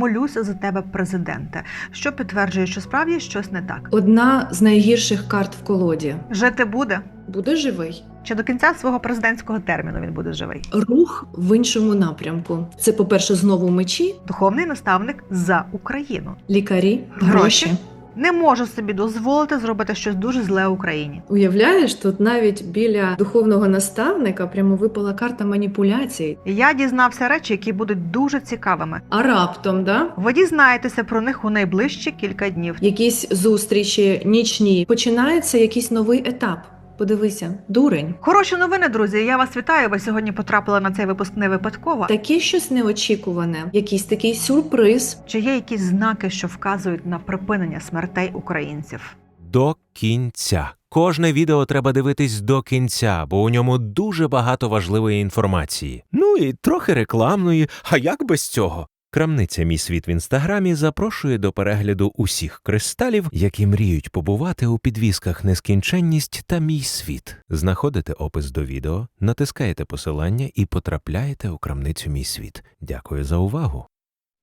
Молюся за тебе, президенте, що підтверджує, що справді щось не так. Одна з найгірших карт в колоді. Жити буде. Буде живий. Чи до кінця свого президентського терміну він буде живий? Рух в іншому напрямку. Це, по-перше, знову мечі, Духовний наставник за Україну. лікарі, Гроші. гроші. Не може собі дозволити зробити щось дуже зле Україні. Уявляєш, тут навіть біля духовного наставника прямо випала карта маніпуляцій. Я дізнався речі, які будуть дуже цікавими. А раптом, да? Ви дізнаєтеся про них у найближчі кілька днів. Якісь зустрічі нічні. Починається якийсь новий етап. Подивися, дурень. Хороші новини, друзі. Я вас вітаю. Ви сьогодні потрапили на цей випуск не випадково. Таке щось неочікуване, якийсь такий сюрприз. Чи є якісь знаки, що вказують на припинення смертей українців? До кінця. Кожне відео треба дивитись до кінця, бо у ньому дуже багато важливої інформації. Ну і трохи рекламної, а як без цього? Крамниця Мій світ в інстаграмі запрошує до перегляду усіх кристалів, які мріють побувати у підвісках Нескінченність та Мій світ. Знаходите опис до відео, натискаєте посилання і потрапляєте у крамницю Мій світ. Дякую за увагу.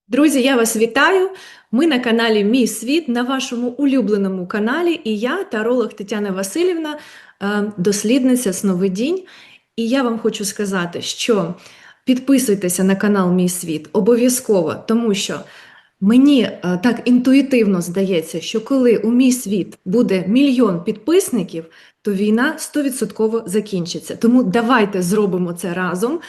Друзі, я вас вітаю. Ми на каналі Мій світ на вашому улюбленому каналі. І я, таролог Тетяна Васильівна, е, дослідниця сновидінь. І я вам хочу сказати, що підписуйтеся на канал Мій світ обов'язково, тому що мені е, так інтуїтивно здається, що коли у мій світ буде мільйон підписників, то війна 100% закінчиться. Тому давайте зробимо це разом.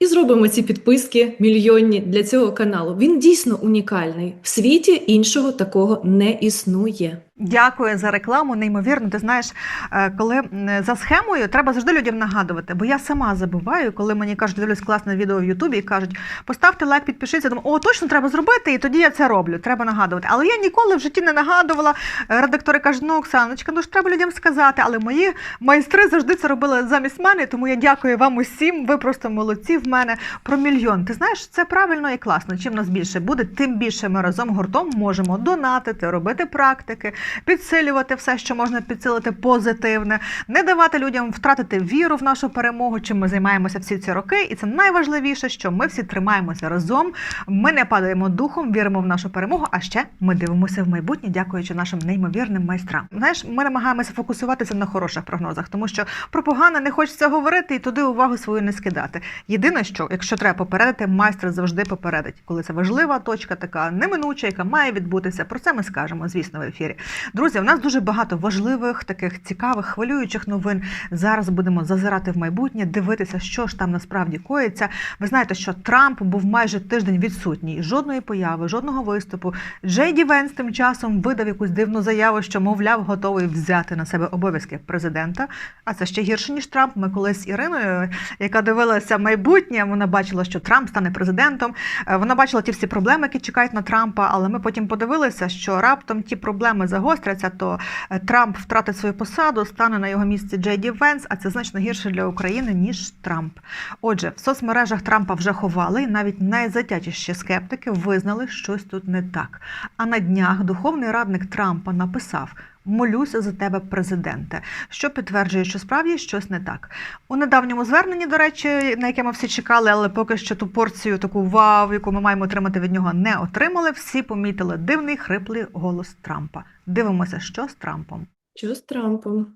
І зробимо ці підписки мільйонні для цього каналу. Він дійсно унікальний. В світі іншого такого не існує. Дякую за рекламу. Неймовірно. Ти знаєш, е, коли за схемою треба завжди людям нагадувати, бо я сама забуваю, коли мені кажуть, дивлюсь класне відео в Ютубі і кажуть, поставте лайк, підпишіться. Думаю, о, точно треба зробити, і тоді я це роблю. Треба нагадувати. Але я ніколи в житті не нагадувала. Редактори кажуть, ну Оксаночка, ну ж треба людям сказати. Але мої майстри завжди це робили замість мене. Тому я дякую вам усім. Ви просто молодці в мене про мільйон. Ти знаєш, це правильно і класно. Чим нас більше буде, тим більше ми разом гуртом можемо донатити, робити практики, підсилювати все, що можна підсилити позитивне, не давати людям втратити віру в нашу перемогу, чим ми займаємося всі ці роки. І це найважливіше, що ми всі тримаємося разом. Ми не падаємо духом, віримо в нашу перемогу. А ще ми дивимося в майбутнє, дякуючи нашим неймовірним майстрам. Знаєш, ми намагаємося фокусуватися на хороших прогнозах, тому що про погане не хочеться говорити і туди увагу свою не скидати. Єдине, що якщо треба попередити, майстер завжди попередить, коли це важлива точка, така неминуча, яка має відбутися. Про це ми скажемо, звісно, в ефірі. Друзі, у нас дуже багато важливих, таких цікавих, хвилюючих новин. Зараз будемо зазирати в майбутнє, дивитися, що ж там насправді коїться. Ви знаєте, що Трамп був майже тиждень відсутній, жодної появи, жодного виступу. Джей Ді Венс тим часом видав якусь дивну заяву, що, мовляв, готовий взяти на себе обов'язки президента. А це ще гірше ніж Трамп. Ми колись з Іриною, яка дивилася майбутнє, вона бачила, що Трамп стане президентом. Е, Вона бачила ті всі проблеми, які чекають на Трампа. Але ми потім подивилися, що раптом ті проблеми загостряться, то е, Трамп втратить свою посаду, стане на його місці Джей Ді Венс, а це значно гірше для України ніж Трамп. Отже, в соцмережах Трампа вже ховали, і навіть найзатятіші скептики визнали, щось тут не так. А на днях духовний радник Трампа написав. Молюся за тебе, президенте, що підтверджує, що справді щось не так. У недавньому зверненні, до речі, на яке ми всі чекали, але поки що ту порцію, таку вау, яку ми маємо отримати від нього, не отримали. Всі помітили дивний хриплий голос Трампа. Дивимося, що з Трампом. Що з Трампом?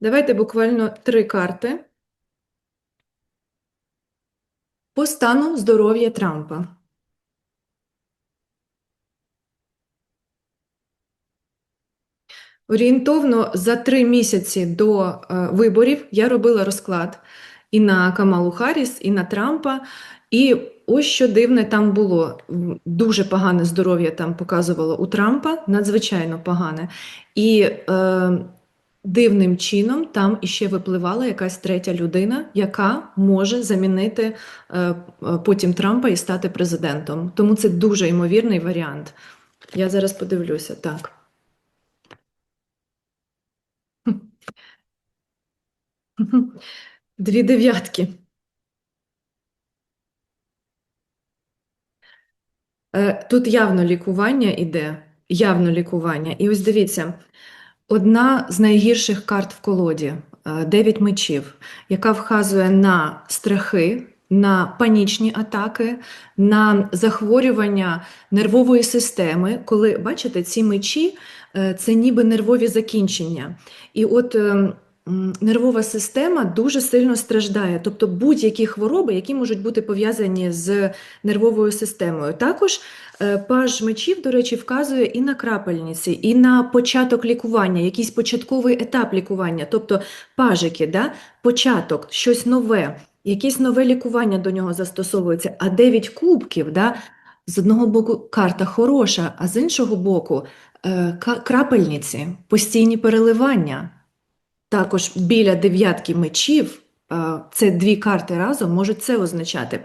Давайте буквально три карти. По стану здоров'я Трампа. Орієнтовно за три місяці до е, виборів я робила розклад і на Камалу Харріс, і на Трампа. І ось що дивне там було. Дуже погане здоров'я там показувало у Трампа, надзвичайно погане. І е, дивним чином там іще випливала якась третя людина, яка може замінити е, е, потім Трампа і стати президентом. Тому це дуже ймовірний варіант. Я зараз подивлюся, так. Дві дев'ятки. Е, Тут явно лікування іде, явно лікування. І ось дивіться, одна з найгірших карт в колоді, е, дев'ять мечів, яка вказує на страхи, на панічні атаки, на захворювання нервової системи. Коли бачите, ці мечі е, це ніби нервові закінчення. І от е, м, нервова система дуже сильно страждає, тобто будь-які хвороби, які можуть бути пов'язані з нервовою системою. Також е, паж мечів, до речі, вказує і на крапельниці, і на початок лікування, якийсь початковий етап лікування, тобто пажики, да? початок, щось нове, якесь нове лікування до нього застосовується. А дев'ять кубків, да? з одного боку, карта хороша, а з іншого боку, е, крапельниці, постійні переливання. Також біля дев'ятки мечів, е, це дві карти разом, можуть це означати.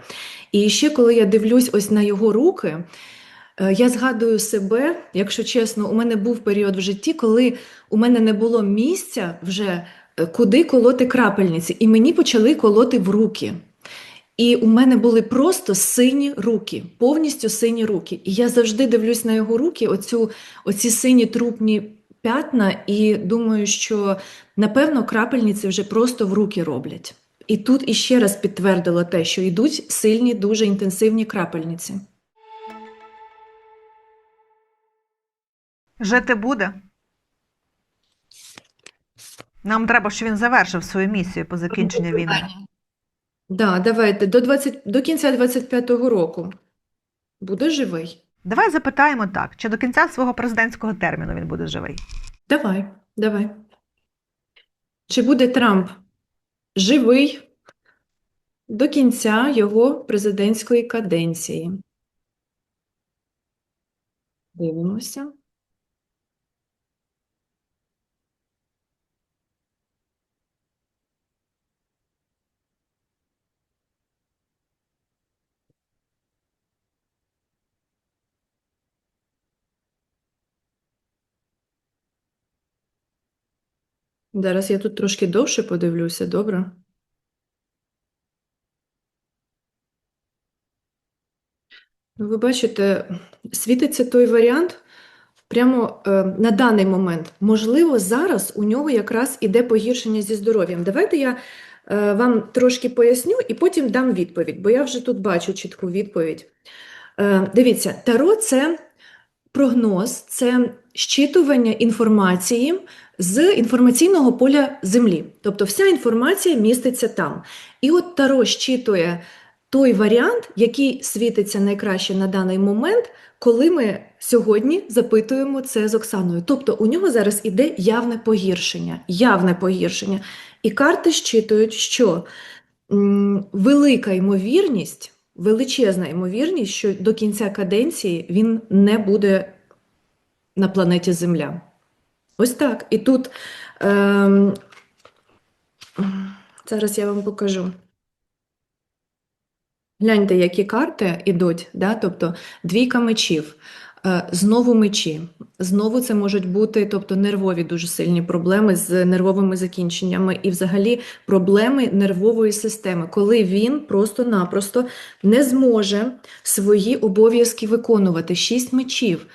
І ще коли я дивлюсь ось на його руки, е, я згадую себе, якщо чесно, у мене був період в житті, коли у мене не було місця вже е, куди колоти крапельниці, і мені почали колоти в руки. І у мене були просто сині руки, повністю сині руки. І я завжди дивлюсь на його руки, оцю, оці сині трупні п'ятна, і думаю, що напевно крапельниці вже просто в руки роблять. І тут іще раз підтвердило те, що йдуть сильні, дуже інтенсивні крапельниці. Жити буде. Нам треба, щоб він завершив свою місію по закінченню війни. Да, давайте до 20, до кінця 25-го року. Буде живий. Давай запитаємо так: чи до кінця свого президентського терміну він буде живий? Давай, давай. Чи буде Трамп живий до кінця його президентської каденції? Дивимося. Зараз я тут трошки довше подивлюся, добре? Ну, ви бачите, світиться той варіант прямо е, на даний момент. Можливо, зараз у нього якраз іде погіршення зі здоров'ям. Давайте я е, вам трошки поясню і потім дам відповідь, бо я вже тут бачу чітку відповідь. Е, дивіться, Таро це прогноз, це щитування інформації з інформаційного поля Землі. Тобто вся інформація міститься там. І от Таро щитує той варіант, який світиться найкраще на даний момент, коли ми сьогодні запитуємо це з Оксаною. Тобто у нього зараз іде явне погіршення, явне погіршення. І карти щитують, що велика ймовірність, величезна ймовірність, що до кінця каденції він не буде на планеті Земля. Ось так. І тут ем, зараз я вам покажу. Гляньте, які карти йдуть, да? тобто двійка мечів, е, знову мечі. Знову це можуть бути тобто, нервові дуже сильні проблеми з нервовими закінченнями і взагалі проблеми нервової системи, коли він просто-напросто не зможе свої обов'язки виконувати. Шість мечів.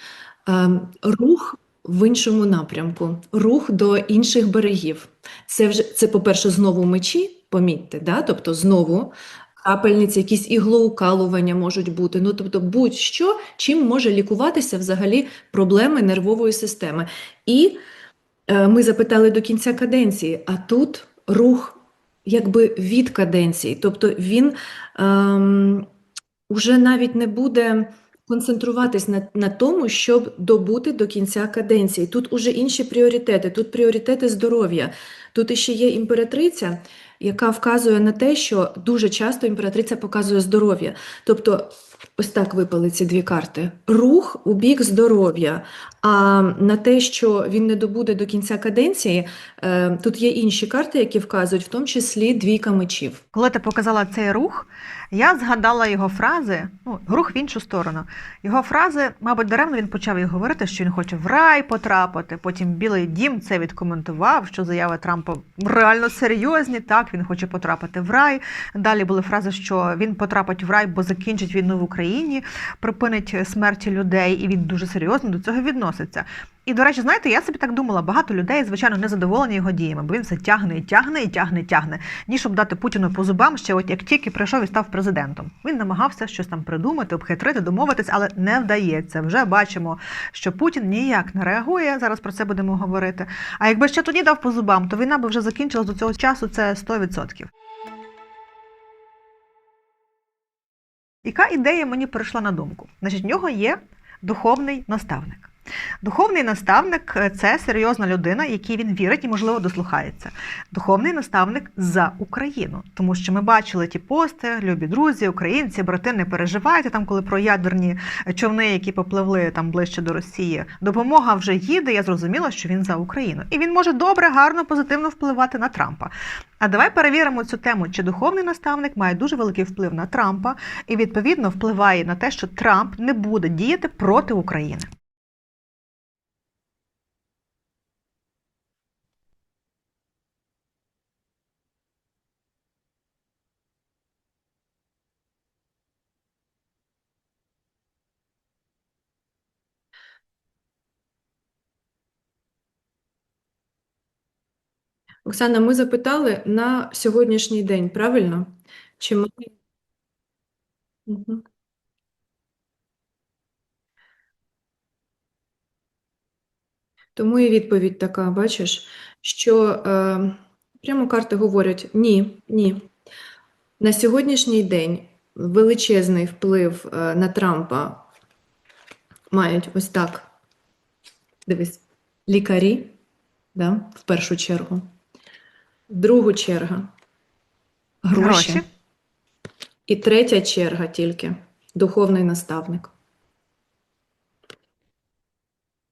Ем, Рух в іншому напрямку, рух до інших берегів. Це вже це, по-перше, знову мечі, помітьте, да? тобто знову крапельниці, якісь іглоукалування можуть бути. Ну, тобто, будь-що, чим може лікуватися взагалі проблеми нервової системи. І е, ми запитали до кінця каденції, а тут рух якби від каденції, тобто він ем, уже навіть не буде концентруватись на, на тому, щоб добути до кінця каденції. Тут уже інші пріоритети, тут пріоритети здоров'я. Тут іще є імператриця, яка вказує на те, що дуже часто імператриця показує здоров'я. Тобто, ось так випали ці дві карти: рух у бік здоров'я. А на те, що він не добуде до кінця каденції, е, тут є інші карти, які вказують, в тому числі двійка мечів. Коли ти показала цей рух, я згадала його фрази, ну, рух в іншу сторону. Його фрази, мабуть, даремно він почав їх говорити, що він хоче в рай потрапити. Потім Білий Дім це відкоментував, що заяви Трампа реально серйозні. Так, він хоче потрапити в рай. Далі були фрази, що він потрапить в рай, бо закінчить війну в Україні, припинить смерті людей, і він дуже серйозно до цього відноситься. І, до речі, знаєте, я собі так думала, багато людей, звичайно, не задоволені його діями, бо він все тягне і тягне, і тягне, і тягне. Ніж щоб дати Путіну по зубам, ще от як тільки прийшов і став президентом. Він намагався щось там придумати, обхитрити, домовитись, але не вдається. Вже бачимо, що Путін ніяк не реагує. Зараз про це будемо говорити. А якби ще тоді дав по зубам, то війна би вже закінчилась до цього часу. Це 100%. Яка ідея мені прийшла на думку? Значить, в нього є духовний наставник. Духовний наставник е, це серйозна людина, якій він вірить і, можливо, дослухається. Духовний наставник за Україну, тому що ми бачили ті пости, любі друзі, українці, брати, не переживайте там, коли про ядерні човни, які попливли там ближче до Росії. Допомога вже їде. Я зрозуміла, що він за Україну, і він може добре, гарно, позитивно впливати на Трампа. А давай перевіримо цю тему, чи духовний наставник має дуже великий вплив на Трампа і відповідно впливає на те, що Трамп не буде діяти проти України. Оксана, ми запитали на сьогоднішній день, правильно? Чи ми... Мгм. Тому і відповідь така, бачиш, що е, прямо карти говорять ні, ні. На сьогоднішній день величезний вплив е, на Трампа мають ось так. Дивись, лікарі, да, в першу чергу. Другу черга гроші. Гроші. І третя черга тільки духовний наставник.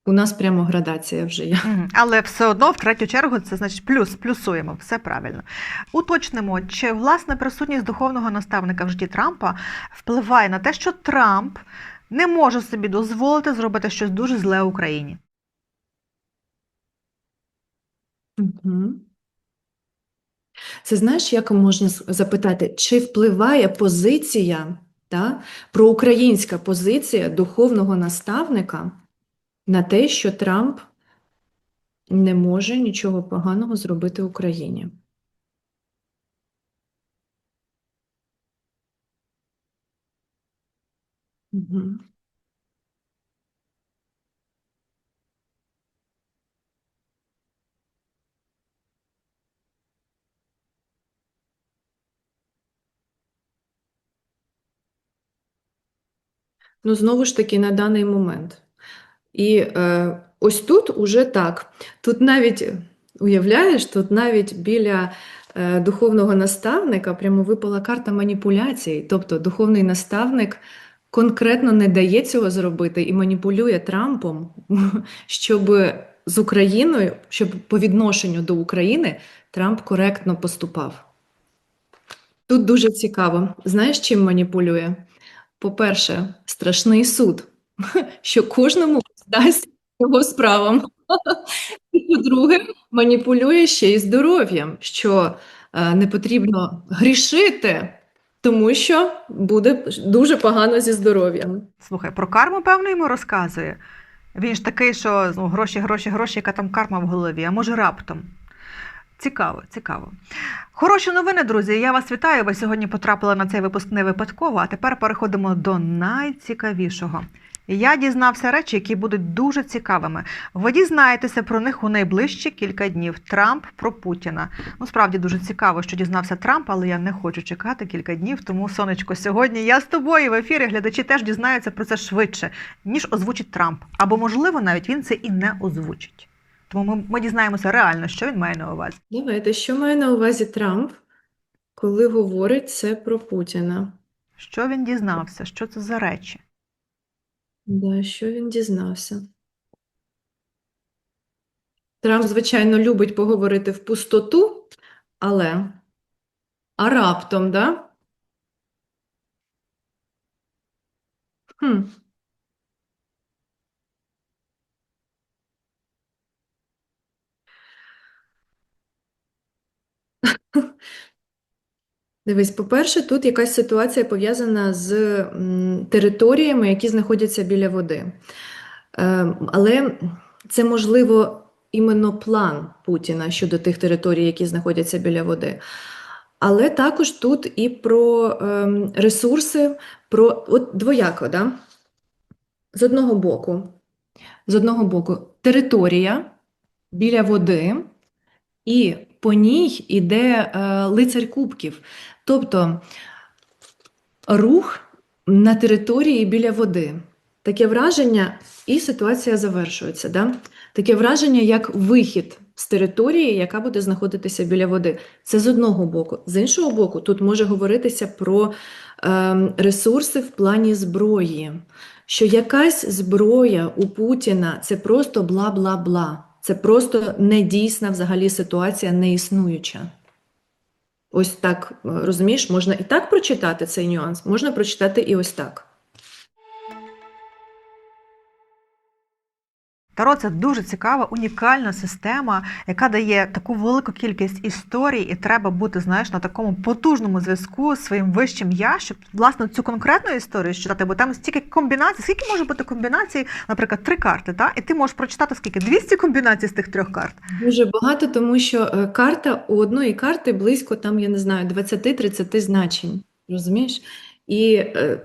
У нас прямо градація вже є. Але все одно в третю чергу це значить плюс, плюсуємо, все правильно. Уточнимо, чи власне присутність духовного наставника в житті Трампа впливає на те, що Трамп не може собі дозволити зробити щось дуже зле Україні. Угу. Це знаєш, як можна запитати, чи впливає позиція, та, проукраїнська позиція духовного наставника на те, що Трамп не може нічого поганого зробити Україні? Угу. Ну, знову ж таки, на даний момент. І е, ось тут уже так. Тут навіть, уявляєш, тут навіть біля е, духовного наставника прямо випала карта маніпуляцій. Тобто духовний наставник конкретно не дає цього зробити і маніпулює Трампом, щоб з Україною, щоб по відношенню до України Трамп коректно поступав. Тут дуже цікаво. Знаєш, чим маніпулює? По-перше, страшний суд, що кожному дасть його справам. І по-друге, маніпулює ще й здоров'ям, що е, не потрібно грішити, тому що буде дуже погано зі здоров'ям. Слухай, про карму, певно, йому розказує. Він ж такий, що ну, гроші, гроші, гроші, яка там карма в голові, а може раптом. Цікаво, цікаво. Хороші новини, друзі. Я вас вітаю. Ви сьогодні потрапили на цей випуск не випадково, а тепер переходимо до найцікавішого. Я дізнався речі, які будуть дуже цікавими. Ви дізнаєтеся про них у найближчі кілька днів. Трамп про Путіна. Ну, справді дуже цікаво, що дізнався Трамп, але я не хочу чекати кілька днів. Тому, сонечко, сьогодні я з тобою в ефірі. Глядачі теж дізнаються про це швидше, ніж озвучить Трамп. Або, можливо, навіть він це і не озвучить. Тому ми, ми дізнаємося реально, що він має на увазі. Давайте, що має на увазі Трамп, коли говорить це про Путіна? Що він дізнався? Що це за речі? Да, що він дізнався? Трамп, звичайно, любить поговорити в пустоту, але а раптом, да? Хм. Дивись, по-перше, тут якась ситуація пов'язана з територіями, які знаходяться біля води. Ем, Але це можливо іменно план Путіна щодо тих територій, які знаходяться біля води. Але також тут і про ем, ресурси, про от двояко, да? З одного боку, з одного боку, територія біля води, і по ній іде е, лицар кубків. Тобто рух на території біля води. Таке враження, і ситуація завершується. Да? Таке враження, як вихід з території, яка буде знаходитися біля води. Це з одного боку. З іншого боку, тут може говоритися про ем, ресурси в плані зброї, що якась зброя у Путіна це просто бла-бла-бла. Це просто недійсна взагалі ситуація, неіснуюча. Ось так, е, розумієш, можна і так прочитати цей нюанс, можна прочитати і ось так. Таро це дуже цікава, унікальна система, яка дає таку велику кількість історій, і треба бути, знаєш, на такому потужному зв'язку з своїм вищим я, щоб власне цю конкретну історію читати, бо там стільки комбінацій, скільки може бути комбінацій, наприклад, три карти, та? і ти можеш прочитати скільки? 200 комбінацій з тих трьох карт. Дуже багато, тому що е, карта у одної карти близько там, я не знаю, 20-30 значень. Розумієш? І е,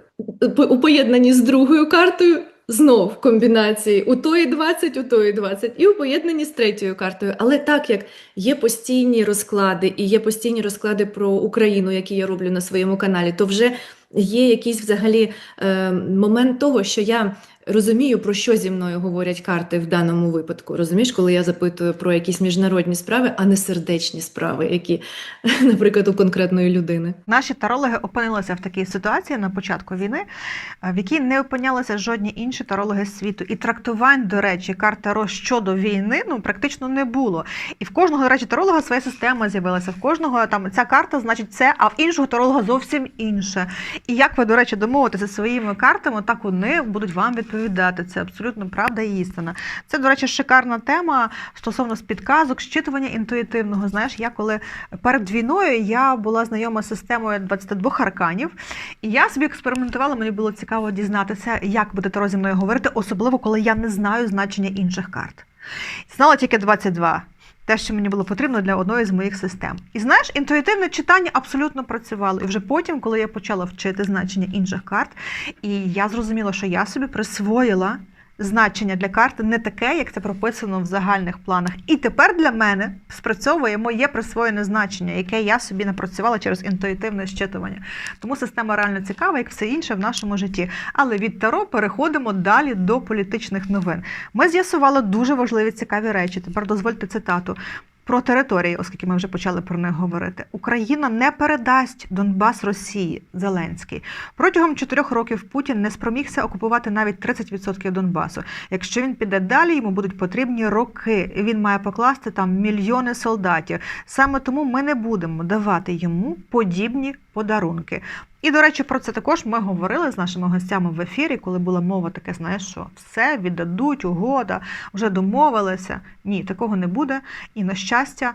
у поєднанні з другою картою знов комбінації у тої 20, у тої 20, і у поєднанні з третьою картою. Але так як є постійні розклади, і є постійні розклади про Україну, які я роблю на своєму каналі, то вже є якийсь взагалі е, момент того, що я розумію, про що зі мною говорять карти в даному випадку. Розумієш, коли я запитую про якісь міжнародні справи, а не сердечні справи, які, наприклад, у конкретної людини. Наші тарологи опинилися в такій ситуації на початку війни, е, в якій не опинялися жодні інші тарологи світу. І трактувань, до речі, карт Таро щодо війни ну практично не було. І в кожного, до речі, таролога своя система з'явилася. В кожного там ця карта значить це, а в іншого таролога зовсім інше. І як ви, до речі, домовитеся своїми картами, так вони будуть вам відповідати. Це абсолютно правда і істина. Це, до речі, шикарна тема стосовно підказок, щитування інтуїтивного. Знаєш, я коли перед війною я була знайома з системою 22 арканів, і я собі експериментувала. Мені було цікаво дізнатися, як буде Таро мною говорити, особливо коли я не знаю значення інших карт. Знала тільки 22. Те, що мені було потрібно для одної з моїх систем. І знаєш, інтуїтивне читання абсолютно працювало. І вже потім, коли я почала вчити значення інших карт, і я зрозуміла, що я собі присвоїла значення для карти не таке, як це прописано в загальних планах. І тепер для мене спрацьовує моє присвоєне значення, яке я собі напрацювала через інтуїтивне щитування. Тому система реально цікава, як все інше в нашому житті. Але від Таро переходимо далі до політичних новин. Ми з'ясували дуже важливі цікаві речі. Тепер дозвольте цитату. Про території, оскільки ми вже почали про них говорити, Україна не передасть Донбас Росії Зеленський. Протягом чотирьох років Путін не спромігся окупувати навіть 30% Донбасу. Якщо він піде далі, йому будуть потрібні роки. і Він має покласти там мільйони солдатів. Саме тому ми не будемо давати йому подібні подарунки. І, до речі, про це також ми говорили з нашими гостями в ефірі, коли була мова таке, знаєш, що все віддадуть, угода, вже домовилися. Ні, такого не буде. І на щастя,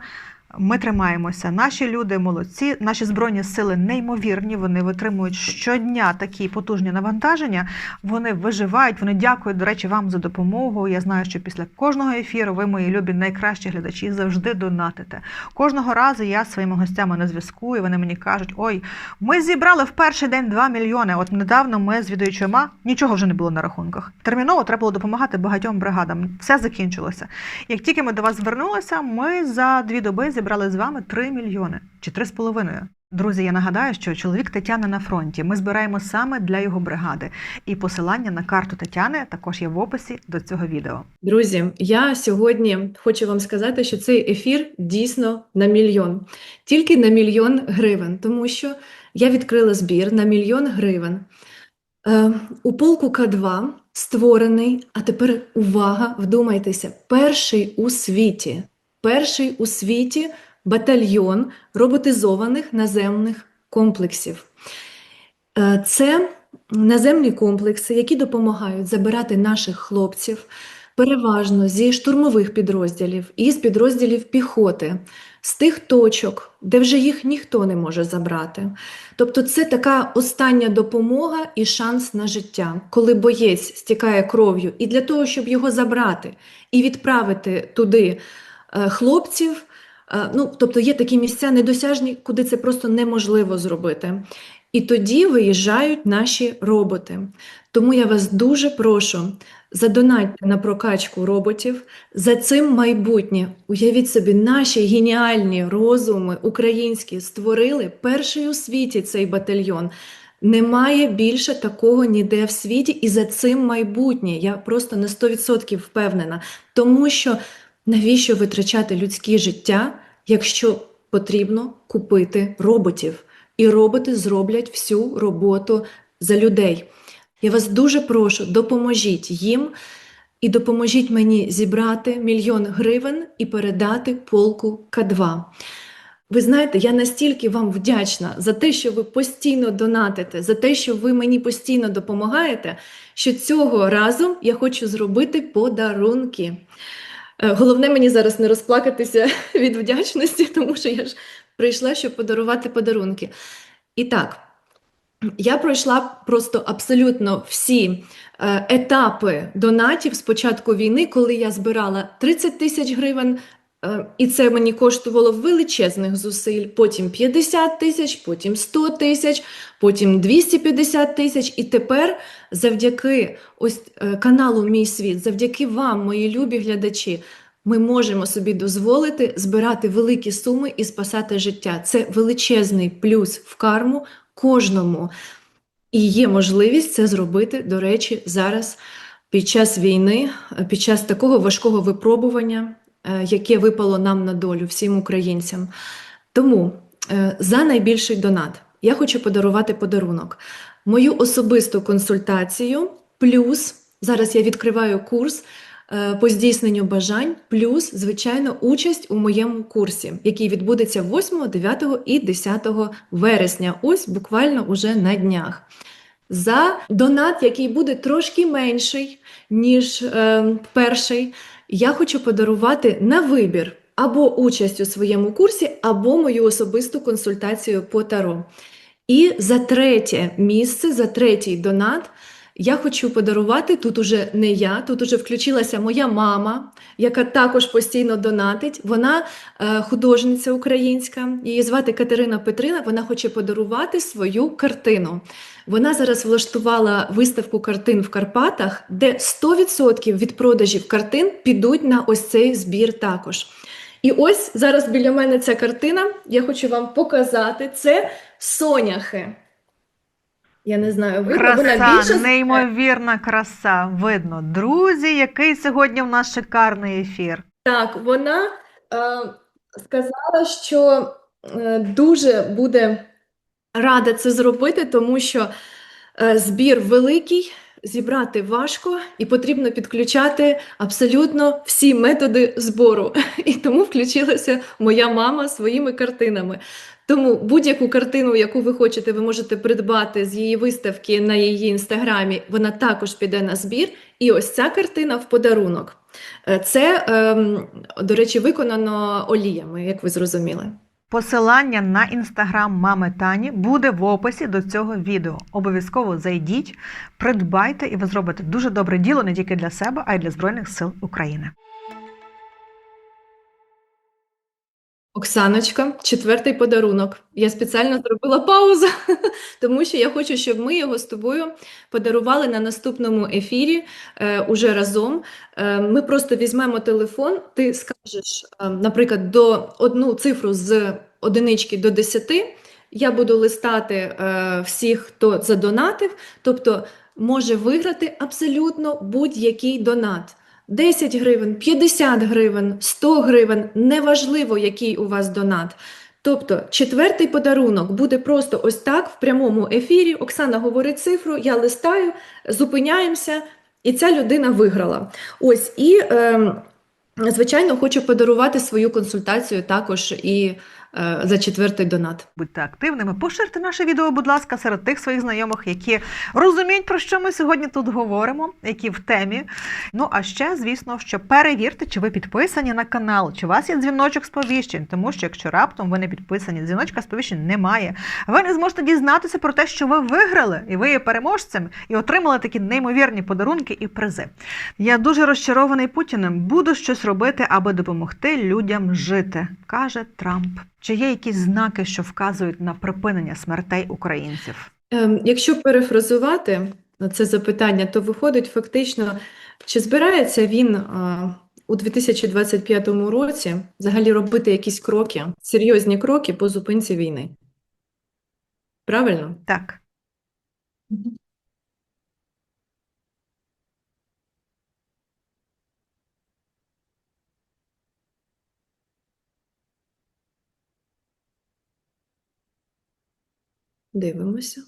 ми тримаємося. Наші люди молодці, наші збройні сили неймовірні. Вони витримують щодня такі потужні навантаження. Вони виживають. Вони дякують, до речі, вам за допомогу. Я знаю, що після кожного ефіру ви, мої любі найкращі глядачі, завжди донатите. Кожного разу я своїми гостями на зв'язку, і вони мені кажуть: ой, ми зібрали в перший день 2 мільйони. От недавно ми з відуючима нічого вже не було на рахунках. Терміново треба було допомагати багатьом бригадам. Все закінчилося. Як тільки ми до вас звернулися, ми за дві доби зібрали з вами 3 мільйони чи 3,5. Друзі, я нагадаю, що чоловік Тетяни на фронті. Ми збираємо саме для його бригади. І посилання на карту Тетяни також є в описі до цього відео. Друзі, я сьогодні хочу вам сказати, що цей ефір дійсно на мільйон, тільки на мільйон гривень, тому що я відкрила збір на мільйон гривень. Е, у полку К2 створений, а тепер увага, вдумайтеся, перший у світі, перший у світі батальйон роботизованих наземних комплексів. Е, Це наземні комплекси, які допомагають забирати наших хлопців переважно зі штурмових підрозділів і з підрозділів піхоти, з тих точок, де вже їх ніхто не може забрати. Тобто це така остання допомога і шанс на життя, коли боєць стікає кров'ю, і для того, щоб його забрати і відправити туди хлопців. е, Ну, тобто є такі місця недосяжні, куди це просто неможливо зробити. І тоді виїжджають наші роботи. Тому я вас дуже прошу, задонатьте на прокачку роботів. За цим майбутнє. Уявіть собі, наші геніальні розуми українські створили перший у світі цей батальйон. Немає більше такого ніде в світі, і за цим майбутнє. Я просто на 100% впевнена. Тому що навіщо витрачати людське життя, якщо потрібно купити роботів? І роботи зроблять всю роботу за людей. Я вас дуже прошу, допоможіть їм і допоможіть мені зібрати мільйон гривень і передати полку К2. Ви знаєте, я настільки вам вдячна за те, що ви постійно донатите, за те, що ви мені постійно допомагаєте, що цього разу я хочу зробити подарунки. Е, Головне мені зараз не розплакатися від вдячності, тому що я ж прийшла, щоб подарувати подарунки. І так, я пройшла просто абсолютно всі е, етапи донатів з початку війни, коли я збирала 30 тисяч гривень, і це мені коштувало величезних зусиль. Потім 50 тисяч, потім 100 тисяч, потім 250 тисяч. І тепер, завдяки ось е, каналу Мій світ, завдяки вам, мої любі глядачі. Ми можемо собі дозволити збирати великі суми і спасати життя. Це величезний плюс в карму кожному. І є можливість це зробити, до речі, зараз під час війни, е, під час такого важкого випробування, е, яке випало нам на долю, всім українцям. Тому е, за найбільший донат я хочу подарувати подарунок. Мою особисту консультацію, плюс зараз я відкриваю курс е, по здійсненню бажань, плюс, звичайно, участь у моєму курсі, який відбудеться 8, 9 і 10 вересня. Ось буквально уже на днях. За донат, який буде трошки менший, ніж е, перший, я хочу подарувати на вибір або участь у своєму курсі, або мою особисту консультацію по таро. І за третє місце, за третій донат, я хочу подарувати тут уже не я, тут уже включилася моя мама, яка також постійно донатить. Вона е, художниця українська, її звати Катерина Петрина. Вона хоче подарувати свою картину. Вона зараз влаштувала виставку картин в Карпатах, де 100% від продажів картин підуть на ось цей збір також. І ось зараз біля мене ця картина. Я хочу вам показати. Це соняхи. Я не знаю, видно, вона Краса, більше неймовірна краса. Видно. Друзі, який сьогодні в нас шикарний ефір. Так, вона е, сказала, що е, дуже буде рада це зробити, тому що е, збір великий, зібрати важко і потрібно підключати абсолютно всі методи збору. І тому включилася моя мама своїми картинами. Тому будь-яку картину, яку ви хочете, ви можете придбати з її виставки на її інстаграмі. Вона також піде на збір. І ось ця картина в подарунок. Е, Це, ем, до речі, виконано оліями, як ви зрозуміли. Посилання на інстаграм мами Тані буде в описі до цього відео. Обов'язково зайдіть, придбайте, і ви зробите дуже добре діло не тільки для себе, а й для Збройних сил України. Оксаночка, четвертий подарунок. Я спеціально зробила паузу, тому що я хочу, щоб ми його з тобою подарували на наступному ефірі е, уже разом. Е, ми просто візьмемо телефон, ти скажеш, е, наприклад, до одну цифру з одинички до десяти. Я буду листати е, всіх, хто задонатив, тобто може виграти абсолютно будь-який донат. 10 гривень, 50 гривень, 100 гривень, неважливо, який у вас донат. Тобто, четвертий подарунок буде просто ось так в прямому ефірі. Оксана говорить цифру, я листаю, зупиняємося, і ця людина виграла. Ось і, е, звичайно, хочу подарувати свою консультацію також і за четвертий донат. Будьте активними, поширте наше відео, будь ласка, серед тих своїх знайомих, які розуміють, про що ми сьогодні тут говоримо, які в темі. Ну а ще, звісно, що перевірте, чи ви підписані на канал, чи у вас є дзвіночок сповіщень, тому що якщо раптом ви не підписані, дзвіночка сповіщень немає. Ви не зможете дізнатися про те, що ви виграли, і ви є переможцем, і отримали такі неймовірні подарунки і призи. Я дуже розчарований Путіним. Буду щось робити, аби допомогти людям жити, каже Трамп. Чи є якісь знаки, що вказують на припинення смертей українців? Ем, Якщо перефразувати це запитання, то виходить фактично, чи збирається він е, у 2025 році взагалі робити якісь кроки, серйозні кроки по зупинці війни? Правильно? Так. Дивимося.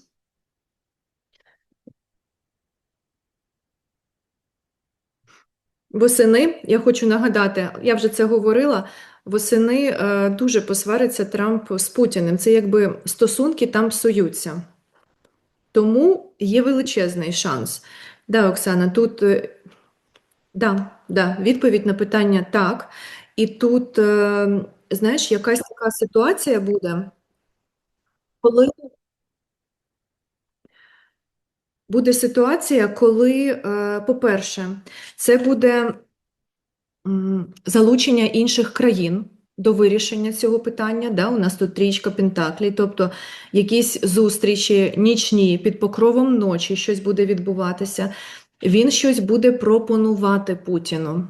Восени, я хочу нагадати, я вже це говорила, восени е, дуже посвариться Трамп з Путіним. Це якби стосунки там псуються. Тому є величезний шанс. Да, Оксана, тут е, да, да, відповідь на питання так. І тут, е, знаєш, якась така ситуація буде, коли Буде ситуація, коли, е, по-перше, це буде залучення інших країн до вирішення цього питання. Да? У нас тут трічка Пентаклей, тобто якісь зустрічі нічні під покровом ночі щось буде відбуватися. Він щось буде пропонувати Путіну.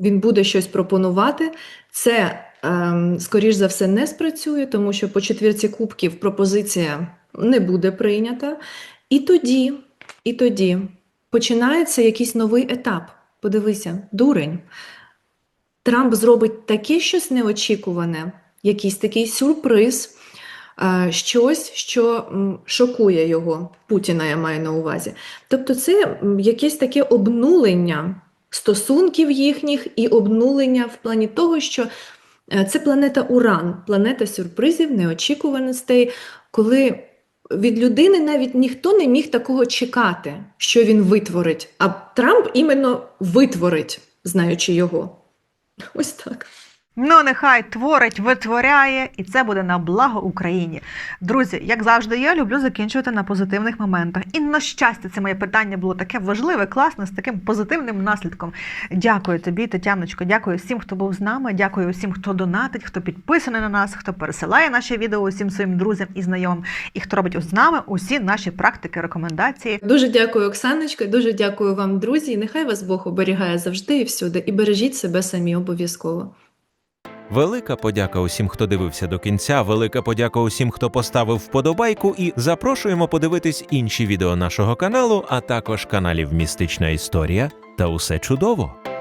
Він буде щось пропонувати. Це, ем, скоріш за все, не спрацює, тому що по четвірці кубків пропозиція не буде прийнята. І тоді, і тоді починається якийсь новий етап. Подивися, дурень. Трамп зробить таке щось неочікуване, якийсь такий сюрприз, е, щось, що шокує його, Путіна я маю на увазі. Тобто це якесь таке обнулення стосунків їхніх і обнулення в плані того, що е, це планета Уран, планета сюрпризів, неочікуваностей, коли від людини навіть ніхто не міг такого чекати, що він витворить. А Трамп іменно витворить, знаючи його. Ось так. Ну, нехай творить, витворяє, і це буде на благо Україні. Друзі, як завжди, я люблю закінчувати на позитивних моментах. І на щастя, це моє питання було таке важливе, класне, з таким позитивним наслідком. Дякую тобі, Тетяночко. Дякую всім, хто був з нами. Дякую всім, хто донатить, хто підписаний на нас, хто пересилає наші відео усім своїм друзям і знайомим, і хто робить з нами усі наші практики, рекомендації. Дуже дякую, Оксаночка, дуже дякую вам, друзі. І нехай вас Бог оберігає завжди і всюди. І бережіть себе самі обов'язково. Велика подяка усім, хто дивився до кінця. Велика подяка усім, хто поставив вподобайку, і запрошуємо подивитись інші відео нашого каналу, а також каналів Містична Історія та усе чудово.